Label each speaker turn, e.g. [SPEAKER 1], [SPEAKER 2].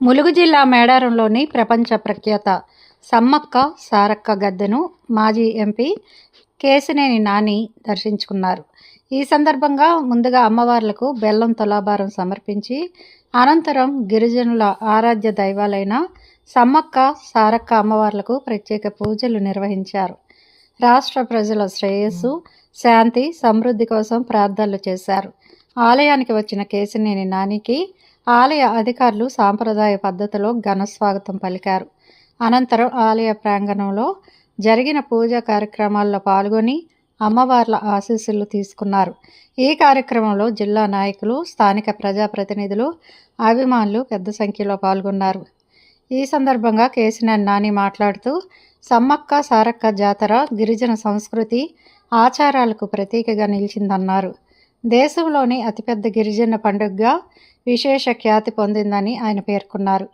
[SPEAKER 1] ములుగు జిల్లా మేడారంలోని ప్రపంచ ప్రఖ్యాత సమ్మక్క సారక్క గద్దెను మాజీ ఎంపీ కేసినేని నాని దర్శించుకున్నారు. ఈ సందర్భంగా ముందుగా అమ్మవార్లకు బెల్లం తులాభారం సమర్పించి అనంతరం గిరిజనుల ఆరాధ్య దైవాలైన సమ్మక్క సారక్క అమ్మవార్లకు ప్రత్యేక పూజలు నిర్వహించారు. రాష్ట్ర ప్రజల శ్రేయస్సు శాంతి సమృద్ధి కోసం ప్రార్థనలు చేశారు. ఆలయానికి వచ్చిన కేసినేని నానికి ఆలయ అధికారులు సాంప్రదాయ పద్ధతిలో ఘన స్వాగతం పలికారు. అనంతరం ఆలయ ప్రాంగణంలో జరిగిన పూజా కార్యక్రమాల్లో పాల్గొని అమ్మవార్ల ఆశీస్సులు తీసుకున్నారు. ఈ కార్యక్రమంలో జిల్లా నాయకులు స్థానిక ప్రజాప్రతినిధులు అభిమానులు పెద్ద సంఖ్యలో పాల్గొన్నారు. ఈ సందర్భంగా కేసినేని నాని మాట్లాడుతూ సమ్మక్క సారక్క జాతర గిరిజన సంస్కృతి ఆచారాలకు ప్రతీకగా నిలిచిందన్నారు. దేశంలోని అతిపెద్ద గిరిజన పండుగగా విశేష ఖ్యాతి పొందిందని ఆయన పేర్కొన్నారు.